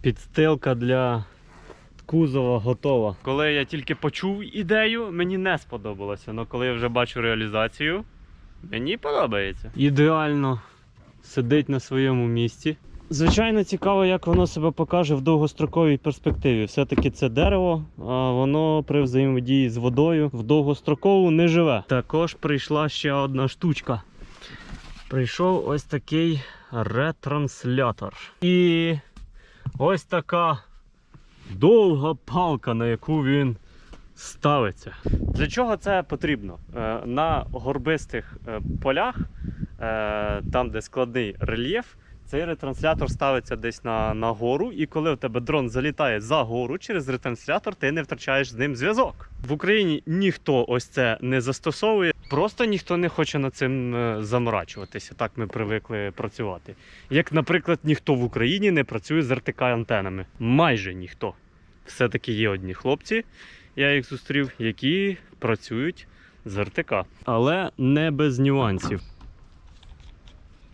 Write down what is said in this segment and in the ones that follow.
Підстилка для кузова готова. Коли я тільки почув ідею, мені не сподобалося. Але коли я вже бачу реалізацію, мені подобається. Ідеально сидить на своєму місці. Звичайно, цікаво, як воно себе покаже в довгостроковій перспективі. Все-таки це дерево, а воно при взаємодії з водою в довгострокову не живе. Також прийшла ще одна штучка. Прийшов ось такий ретранслятор. І ось така довга палка, на яку він ставиться. Для чого це потрібно? Е, На горбистих е, полях, е, там, де складний рельєф, цей ретранслятор ставиться десь на, на гору, і коли у тебе дрон залітає за гору через ретранслятор, ти не втрачаєш з ним зв'язок. В Україні ніхто ось це не застосовує, просто ніхто не хоче над цим е, заморачуватися. Так ми привикли працювати. Як, наприклад, ніхто в Україні не працює з РТК антенами. Майже ніхто. Все-таки є одні хлопці, я їх зустрів, які працюють з РТК. Але не без нюансів.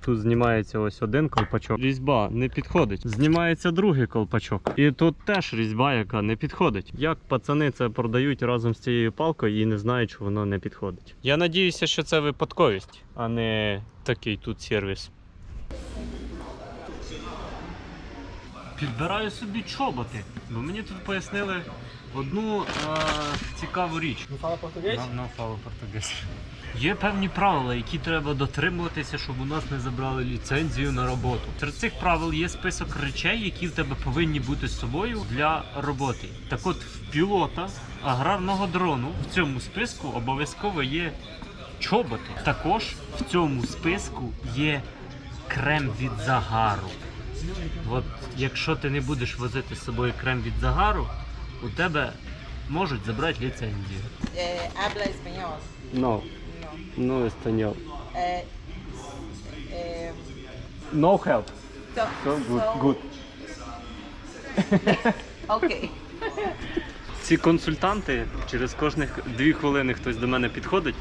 Тут знімається ось один колпачок. Різьба не підходить. Знімається другий колпачок. І тут теж різьба, яка не підходить. Як пацани це продають разом з цією палкою і не знають, що воно не підходить. Я надіюся, що це випадковість, а не такий тут сервіс. Підбираю собі чоботи, бо мені тут пояснили одну е, цікаву річ. Não, não falo português. Є певні правила, які треба дотримуватися, щоб у нас не забрали ліцензію на роботу. Серед цих правил є список речей, які в тебе повинні бути з собою для роботи. Так от в пілота аграрного дрону в цьому списку обов'язково є чоботи. Також в цьому списку є крем від загару. От якщо ти не будеш возити з собою крем від загару, у тебе можуть забрати ліцензію. Eh. No, No. español. Eh, eh, No help. so, So good, so- good. Okay. Ці консультанти через кожних дві хвилини хтось до мене підходить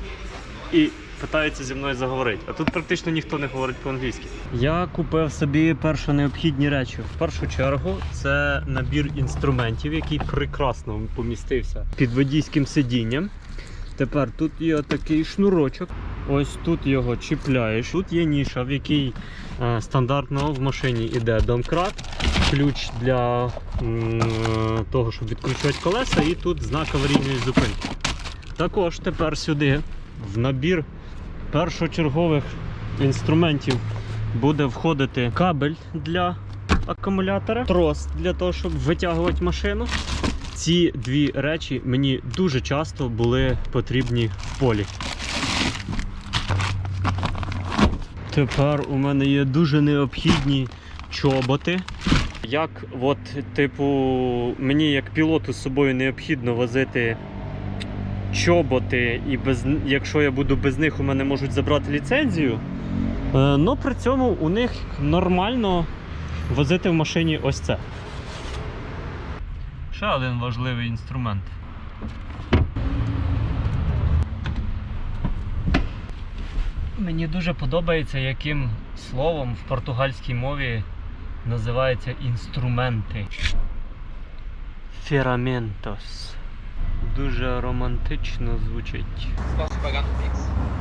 і питається зі мною заговорити. А тут практично ніхто не говорить по-англійськи. Я купив собі перші необхідні речі. В першу чергу це набір інструментів, який прекрасно помістився під водійським сидінням. Тепер тут є такий шнурочок. Ось тут його чіпляєш. Тут є ніша, в якій е, стандартно в машині йде домкрат, ключ для м, того, щоб відкручувати колеса, і тут знак аварійної зупинки. Також тепер сюди в набір першочергових інструментів буде входити кабель для акумулятора, трос для того, щоб витягувати машину. Ці дві речі мені дуже часто були потрібні в полі. Тепер у мене є дуже необхідні чоботи. Як, от, типу, мені як пілоту з собою необхідно возити чоботи, і без, якщо я буду без них, у мене можуть забрати ліцензію. Ну при цьому у них нормально возити в машині ось це. Ще один важливий інструмент. Мені дуже подобається, яким словом в португальській мові називаються інструменти. Ferramentos. Дуже романтично звучить.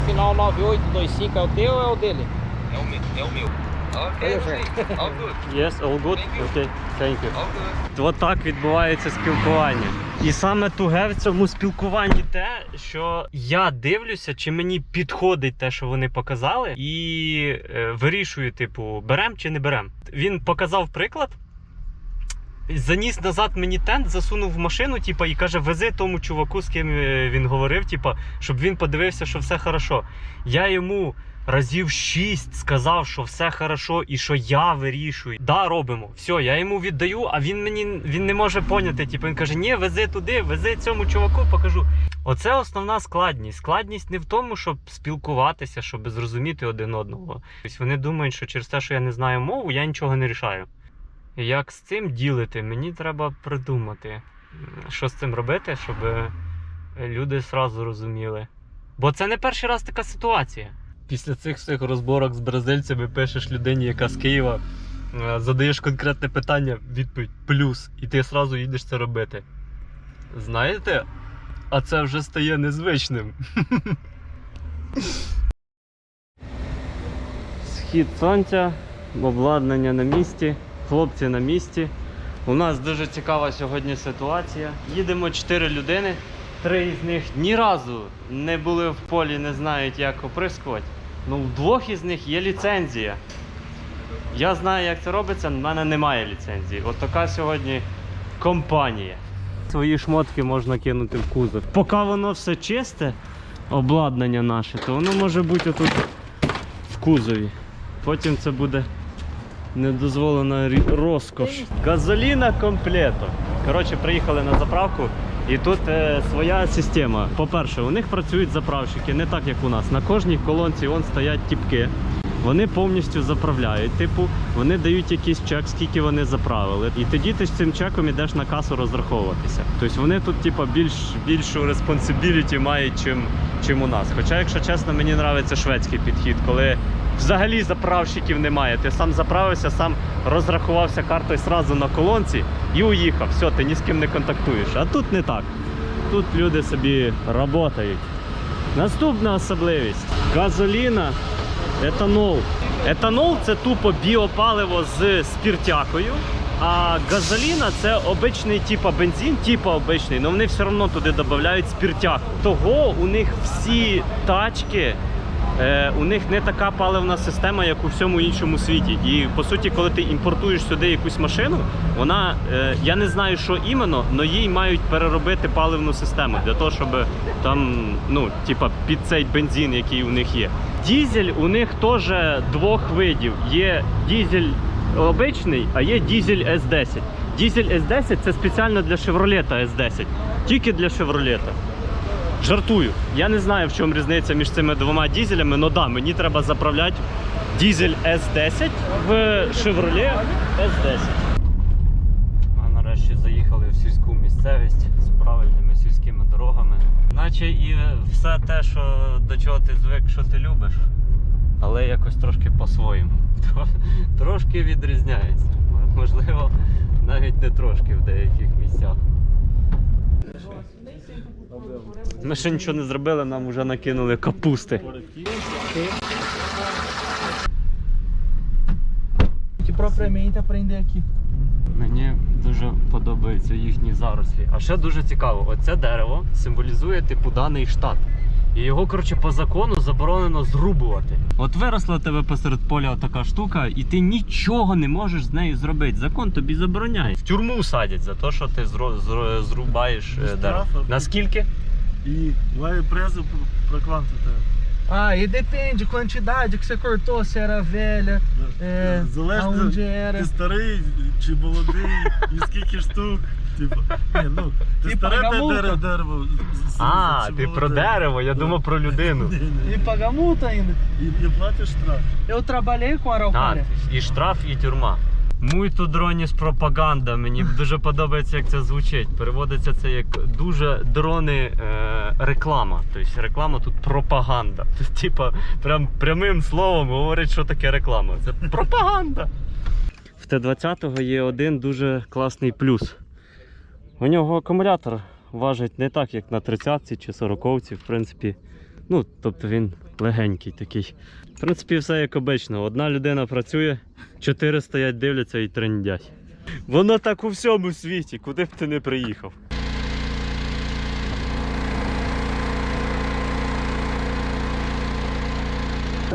Final 9825 é o teu é o dele? É o meu. É o meu. Ok, Olha, gostei. All good. Yes, all good? Thank you. Okay, thank you. All good. От так відбувається спілкування. І саме туге в цьому спілкуванні те, що я дивлюся, чи мені підходить те, що вони показали, і е, вирішую, типу, берем чи не берем. Він показав приклад. Заніс назад мені тент, засунув в машину, типа, і каже, вези тому чуваку, з ким е, він говорив, типа, щоб він подивився, що все хорошо. Я йому разів шість сказав, що все хорошо і що я вирішую. Да, робимо. Все, я йому віддаю, а він мені він не може поняти. Типу, він каже: ні, вези туди, вези цьому чуваку, покажу. Оце основна складність. Складність не в тому, щоб спілкуватися, щоб зрозуміти один одного. Тобто вони думають, що через те, що я не знаю мову, я нічого не рішаю. Як з цим ділити, мені треба придумати, що з цим робити, щоб люди зразу розуміли. Бо це не перший раз така ситуація. Після цих всіх розборок з бразильцями пишеш людині, яка з Києва, е, задаєш конкретне питання, відповідь плюс, і ти одразу їдеш це робити. Знаєте, а це вже стає незвичним. Схід сонця, обладнання на місці, хлопці на місці. У нас дуже цікава сьогодні ситуація. Їдемо 4 людини. Три з них ні разу не були в полі, не знають, як оприскувати. Ну, в двох із них є ліцензія. Я знаю, як це робиться, в мене немає ліцензії. От така сьогодні компанія. Свої шмотки можна кинути в кузов. Поки воно все чисте, обладнання наше, то воно може бути отут в кузові. Потім це буде недозволена розкош. Газоліна комплето. Коротше, приїхали на заправку. І тут е, своя система. По-перше, у них працюють заправщики не так, як у нас. На кожній колонці вон стоять тіпки. Вони повністю заправляють. Типу, вони дають якийсь чек, скільки вони заправили. І тоді ти з цим чеком йдеш на касу розраховуватися. Тобто вони тут, типу, більш, більшу респонсибіліті мають, чим, чим у нас. Хоча, якщо чесно, мені подобається шведський підхід, коли взагалі заправщиків немає. Ти сам заправився, сам розрахувався картою сразу на колонці і уїхав. Все, ти ні з ким не контактуєш. А тут не так. Тут люди собі працюють. Наступна особливість: газоліна, етанол. Етанол це тупо біопаливо з спіртякою. А газоліна це обичний типа бензин, типа обичний, але вони все одно туди додають спіртяку. Того у них всі тачки у них не така паливна система, як у всьому іншому світі. І по суті, коли ти імпортуєш сюди якусь машину, вона е, я не знаю, що іменно, але їй мають переробити паливну систему для того, щоб там, ну, типа, під цей бензин, який у них є. Дізель у них теж двох видів. Є дізель обичний, а є дізель С10. Дізель С10 це спеціально для Chevrolet S10. Тільки для Chevrolet. Жартую. Я не знаю, в чому різниця між цими двома дізелями, але да, мені треба заправляти дізель S10 в Chevrolet S10. Ми нарешті заїхали в сільську місцевість з правильними сільськими дорогами. Наче і все те, що до чого ти звик, що ти любиш, але якось трошки по-своєму. Трошки відрізняється. Можливо, навіть не трошки в деяких місцях. Ми ще нічого не зробили, нам вже накинули капусти. Мені дуже подобаються їхні зарослі. А ще дуже цікаво, оце дерево символізує типу даний штат. І його, коротше, по закону заборонено зрубувати. От виросла тебе посеред поля така штука, і ти нічого не можеш з нею зробити. Закон тобі забороняє. В тюрму садять за те, що ти зро- зро- зрубаєш е, дерево. Наскільки? E vai preso por- pra quanto tempo? Ah, e depende quantidade que você cortou, se era velha, é, Залежно, aonde era. ти старий чи молодий, і скільки штук. Типу, ні, ну, ти І старе пага де мулта. дерево, дерево. з- з- А, чи ти молоде? про дерево, я Да. думав про людину. Ні, ні. E paga multa ainda. І, і платиш штраф. Eu trabalhei com А, araucária. і штраф, і тюрма. Муйто дроніс пропаганда. Мені дуже подобається, як це звучить. Переводиться це як дуже дрони е, реклама. Тобто реклама тут пропаганда. Типа, прям прямим словом говорить, що таке реклама. Це пропаганда. В Т-20 є один дуже класний плюс. У нього акумулятор важить не так, як на 30 чи 40 В принципі, ну, тобто він легенький такий. В принципі, все як обично. Одна людина працює, чотири стоять, дивляться і трендять. Воно так у всьому світі, куди б ти не приїхав.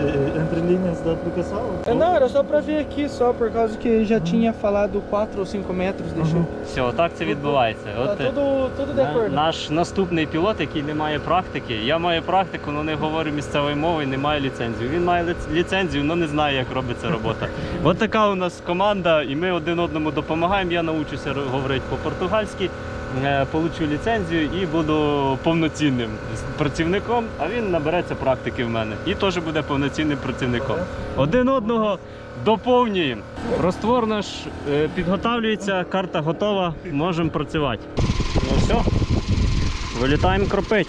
Entre linhas da aplicação? Não, era só pra ver aqui, só por causa que já tinha falado 4 ou 5 metros, deixa eu... Все, отак це відбувається. От, е, tudo, tudo de на- acordo. наш наступний пілот, який не має практики, я маю практику, але не говорю місцевою мовою, не маю ліцензію. Він має лиц- ліцензію, але не знає, як робиться робота. От така у нас команда, і ми один одному допомагаємо. Я навчуся ро- говорити по-португальськи, получу ліцензію і буду повноцінним працівником, а він набереться практики в мене і теж буде повноцінним працівником. Один одного доповнюємо. Роствор наш підготовлюється, підготавлюється, карта готова, можемо працювати. Ну все, вилітаємо кропить.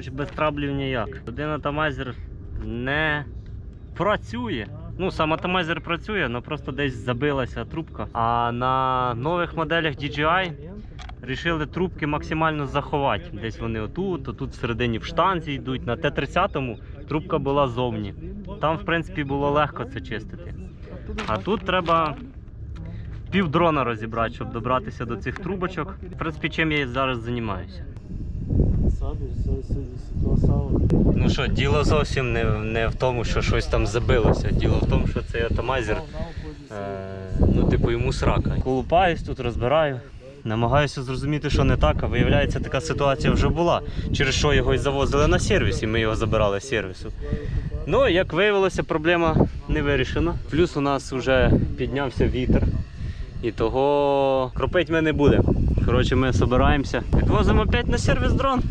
Коротше, без траблів ніяк. Один атомайзер не працює. Ну, сам атомайзер працює, але просто десь забилася трубка. А на нових моделях DJI Рішили трубки максимально заховати. Десь вони отут, отут всередині в штанзі йдуть. На Т-30 трубка була зовні. Там, в принципі, було легко це чистити. А тут треба пів дрона розібрати, щоб добратися до цих трубочок. В принципі, чим я зараз займаюся. Essa situação. Ну що, діло зовсім не, не в тому, що щось там забилося. Діло в тому, що цей атомайзер, е, ну, типу, йому срака. Колупаюсь тут, розбираю. Намагаюся зрозуміти, що не так, а виявляється, така ситуація вже була. Через що його і завозили на сервіс, і ми його забирали з сервісу. Ну, як виявилося, проблема не вирішена. Плюс у нас вже піднявся вітер. І того кропить ми не будемо. Коротше, ми збираємося. Відвозимо опять на сервіс дрон.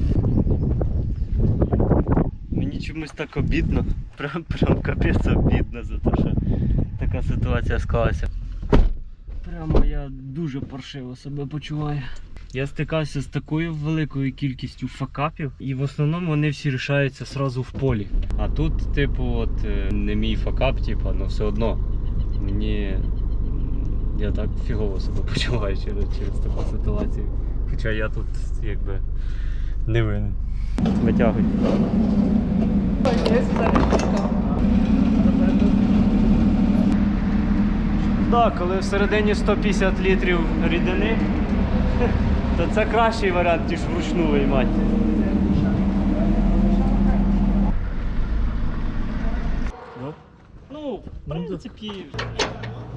Чомусь так обідно. Прям, прям капець обідно за те, що така ситуація склалася. Прямо я дуже паршиво себе почуваю. Я стикався з такою великою кількістю факапів, і в основному вони всі рішаються сразу в полі. А тут, типу, от е, не мій факап, типу, але все одно мені я так фігово себе почуваю через, через таку ситуацію. Хоча я тут якби не винен. Витягуй. Так, коли всередині 150 літрів рідини, то це кращий варіант, ніж вручну виймати. Ну, в принципі,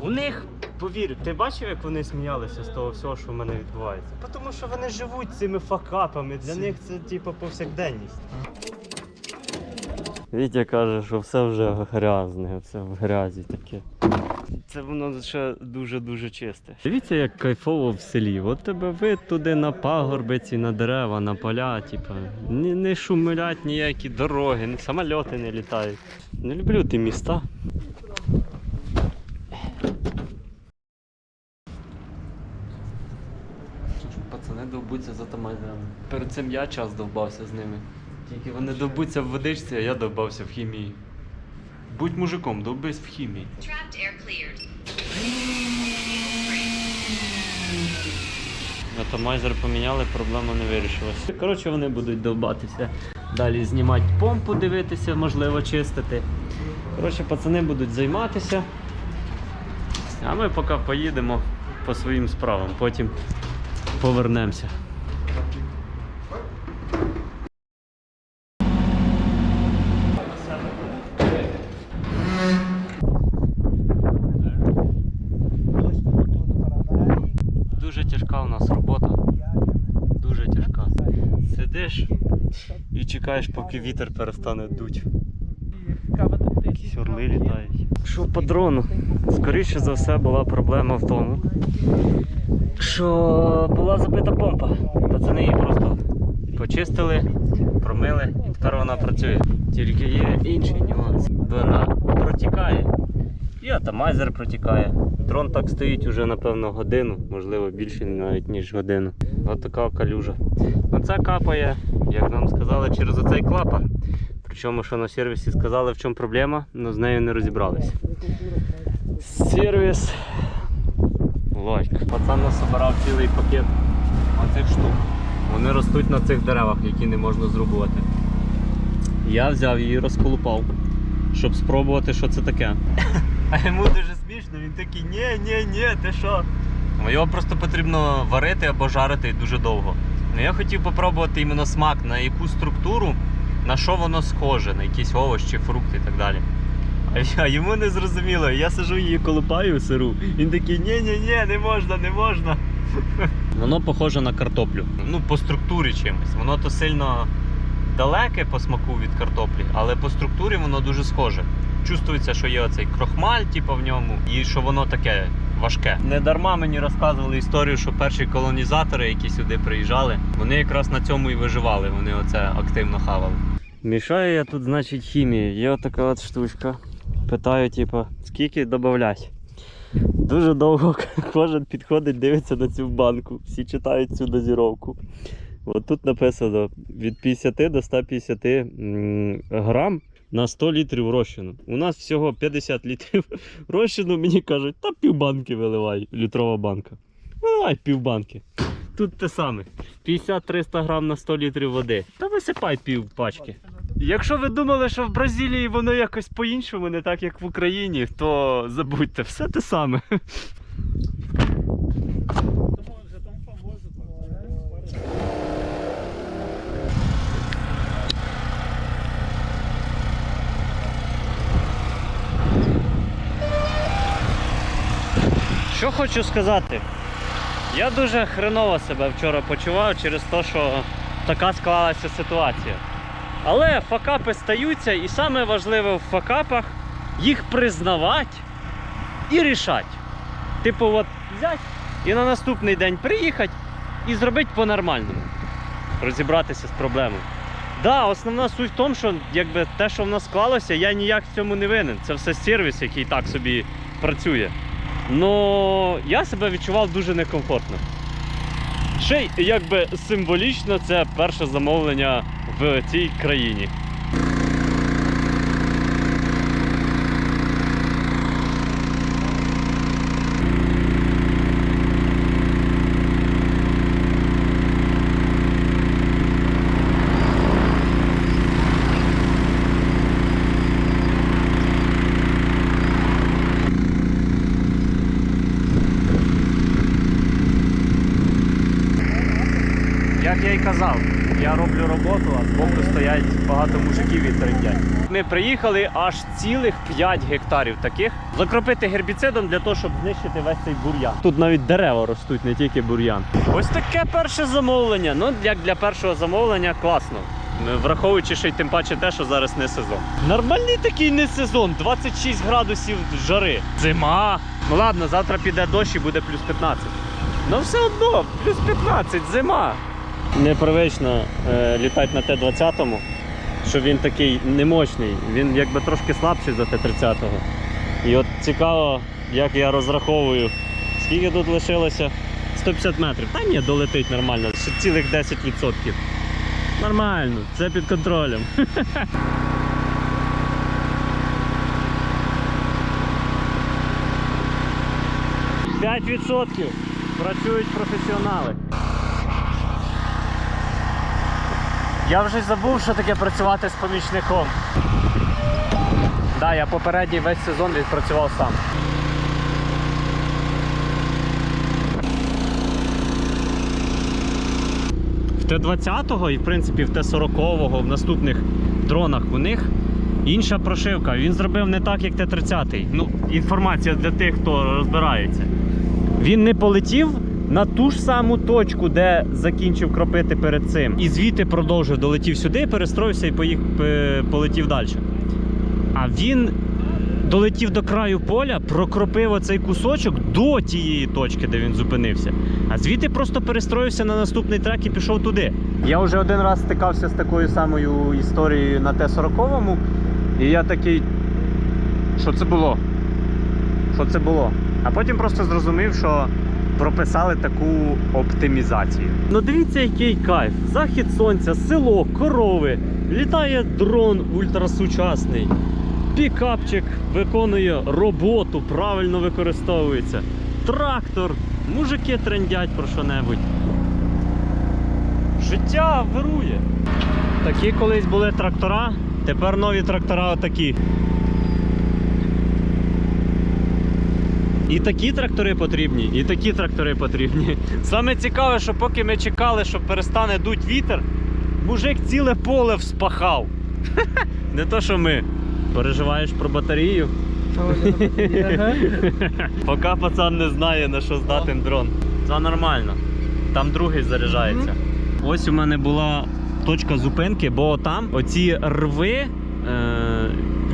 у них, повір, ти бачив, як вони сміялися з того всього, що в мене відбувається? Тому що вони живуть цими факапами, для них це типу повсякденність. Вітя каже, що все вже грязне, все в грязі таке. Це воно ще дуже-дуже чисте. Дивіться, як кайфово в селі. От тебе вид туди на пагорбиці, на дерева, на поля, типа. Не, не шумлять ніякі дороги, самольоти не літають. Не люблю ті міста. Пацани довбуться за тамайзерами. Перед цим я час довбався з ними. Тільки вони довбуться в водичці, а я довбався в хімії. Будь мужиком, довбись в хімії. Атомайзер поміняли, проблема не вирішилась. Коротше, вони будуть довбатися. Далі знімати помпу, дивитися, можливо, чистити. Коротше, пацани будуть займатися. А ми поки поїдемо по своїм справам, потім повернемося. Дуже тяжка у нас робота. Дуже тяжка. Сидиш і чекаєш, поки вітер перестане дуть. Якісь орли літають. Що по дрону? Скоріше за все була проблема в тому, що була забита помпа. Пацани її просто почистили, промили і тепер вона працює. Тільки є інший нюанс. Вона протікає. І атомайзер протікає. Дрон так стоїть уже, напевно, годину, можливо, більше навіть ніж годину. Ось така калюжа. Оце капає, як нам сказали, через оцей клапан. Причому, що на сервісі сказали, в чому проблема, але з нею не розібралися. Сервіс. Лайк. Пацан насобирав цілий пакет оцих штук. Вони ростуть на цих деревах, які не можна зрубувати. Я взяв її розколупав, щоб спробувати, що це таке. А йому дуже смішно, він такий, ні, ні, ні, ти що? Ну, Його просто потрібно варити або жарити дуже довго. Ну я хотів попробувати іменно смак, на яку структуру, на що воно схоже, на якісь овочі, фрукти і так далі. А йому не зрозуміло, я сижу її колупаю сиру. Він такий, ні, ні, ні, не можна, не можна. Воно похоже на картоплю. Ну, по структурі чимось. Воно то сильно далеке по смаку від картоплі, але по структурі воно дуже схоже. Чувствується, що є оцей крохмаль, типу, в ньому, і що воно таке важке. Не дарма мені розказували історію, що перші колонізатори, які сюди приїжджали, вони якраз на цьому і виживали. Вони оце активно хавали. Мішаю я тут, значить, хімію. Є отака от штучка. Питаю, типу, скільки додавлять. Дуже довго кожен підходить, дивиться на цю банку. Всі читають цю дозіровку. От тут написано від 50 до 150 грам на 100 літрів розчину. У нас всього 50 літрів розчину, мені кажуть, та півбанки виливай, літрова банка. Виливай півбанки. Тут те саме. 50-300 грам на 100 літрів води. Та висипай пів пачки. Якщо ви думали, що в Бразилії воно якось по-іншому, не так як в Україні, то забудьте, все те саме. Що хочу сказати? Я дуже хреново себе вчора почував через те, що така склалася ситуація. Але факапи стаються, і саме важливе в факапах їх признавати і рішати. Типу, от взяти і на наступний день приїхати і зробити по-нормальному. Розібратися з проблемою. Да, основна суть в тому, що якби те, що в нас склалося, я ніяк в цьому не винен. Це все сервіс, який так собі працює. Ну я себе відчував дуже некомфортно. Ще якби символічно це перше замовлення в цій країні. Як я й казав, я роблю роботу, а збоку стоять багато мужиків і трендять. Ми приїхали аж цілих 5 гектарів таких закропити гербіцидом для того, щоб знищити весь цей бур'ян. Тут навіть дерева ростуть, не тільки бур'ян. Ось таке перше замовлення. Ну, як для першого замовлення, класно. Враховуючи ще й тим паче те, що зараз не сезон. Нормальний такий не сезон, 26 градусів жари. Зима. Ну ладно, завтра піде дощ і буде плюс 15. Ну все одно, плюс 15, зима. Непривично е, літати на Т-20, що він такий немощний. Він якби трошки слабший за Т-30. І от цікаво, як я розраховую, скільки тут лишилося? 150 метрів. Та ні, долетить нормально, ще цілих 10%. Нормально, це під контролем. П'ять відсотків працюють професіонали. Я вже забув, що таке працювати з помічником. Да, я попередній весь сезон відпрацював сам. В Т-20 і в принципі в Т-40 в наступних дронах у них інша прошивка. Він зробив не так, як Т-30. Ну, інформація для тих, хто розбирається. Він не полетів на ту ж саму точку, де закінчив кропити перед цим. І звідти продовжив, долетів сюди, перестроївся і поїх, полетів далі. А він долетів до краю поля, прокропив оцей кусочок до тієї точки, де він зупинився. А звідти просто перестроївся на наступний трек і пішов туди. Я вже один раз стикався з такою самою історією на Т-40, і я такий. Що це було? Що це було? А потім просто зрозумів, що прописали таку оптимізацію. Ну дивіться, який кайф. Захід сонця, село, корови. Літає дрон ультрасучасний. Пікапчик виконує роботу, правильно використовується. Трактор, мужики трендять про що-небудь. Життя вирує. Такі колись були трактора, тепер нові трактора отакі. І такі трактори потрібні, і такі трактори потрібні. Саме цікаве, що поки ми чекали, що перестане дуть вітер, мужик ціле поле вспахав. Не то, що ми. Переживаєш про батарею? Поки пацан не знає, на що здатен дрон. Це нормально. Там другий заряджається. Ось у мене була точка зупинки, бо там оці рви, е,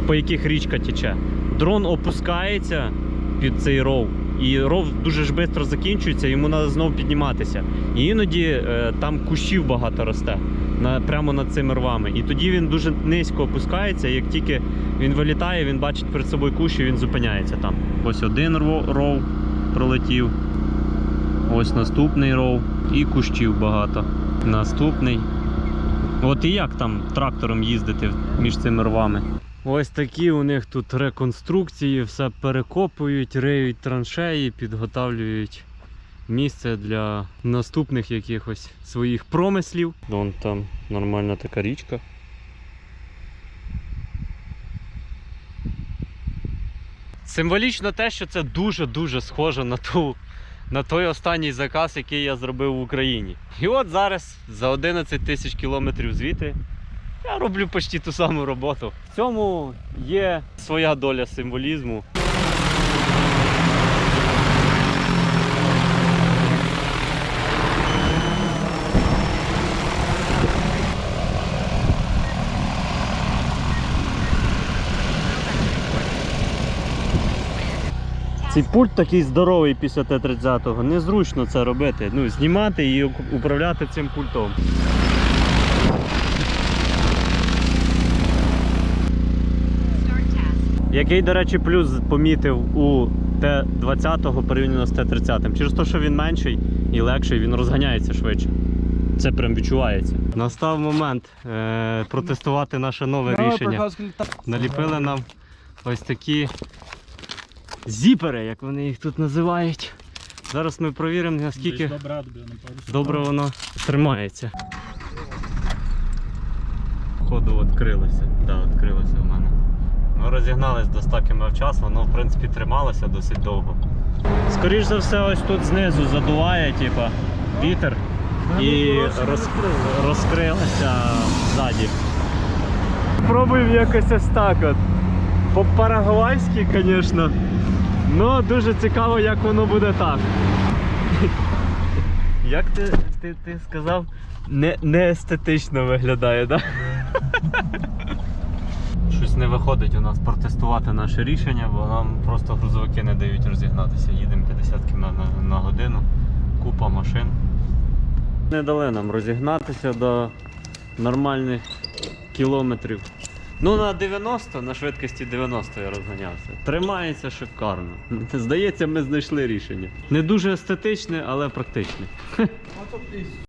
по яких річка тече, дрон опускається під цей ров. І ров дуже ж швидко закінчується, йому треба знову підніматися. І іноді е, там кущів багато росте на, прямо над цими рвами. І тоді він дуже низько опускається. Як тільки він вилітає, він бачить перед собою кущ і він зупиняється там. Ось один ров пролетів. Ось наступний ров і кущів багато. Наступний. От і як там трактором їздити між цими рвами? Ось такі у них тут реконструкції, все перекопують, риють траншеї, підготавлюють місце для наступних якихось своїх промислів. Вон там нормальна така річка. Символічно те, що це дуже-дуже схоже на ту. На той останній заказ, який я зробив в Україні. І от зараз за 11 тисяч кілометрів звідти я роблю почти ту саму роботу. В цьому є своя доля символізму. Цей пульт такий здоровий після Т-30. Незручно це робити. Ну, знімати і управляти цим пультом. Який, до речі, плюс помітив у Т-20 порівняно з Т-30. Через те, що він менший і легший, він розганяється швидше. Це прям відчувається. Настав момент е- протестувати наше нове рішення. Наліпили нам ось такі зіпери, як вони їх тут називають. Зараз ми провіримо, наскільки добре воно тримається. Походу відкрилося. Так, да, відкрилося в мене. Ми розігнались до 100 км в час, воно в принципі трималося досить довго. Скоріш за все, ось тут знизу задуває, типа, вітер і роз... розкрилося ззаді. Пробуємо якось ось так от. По-парагвайськи, звісно. Ну, дуже цікаво, як воно буде так. Як ти, ти, ти сказав, не, не естетично виглядає, так? Да? Не виходить у нас протестувати наше рішення, бо нам просто грузовики не дають розігнатися. Їдемо 50 км на, годину, купа машин. Не дали нам розігнатися до нормальних кілометрів. Ну, на 90, на швидкості 90 я розганявся. Тримається шикарно. Здається, ми знайшли рішення. Не дуже естетичне, але практичне. Isso?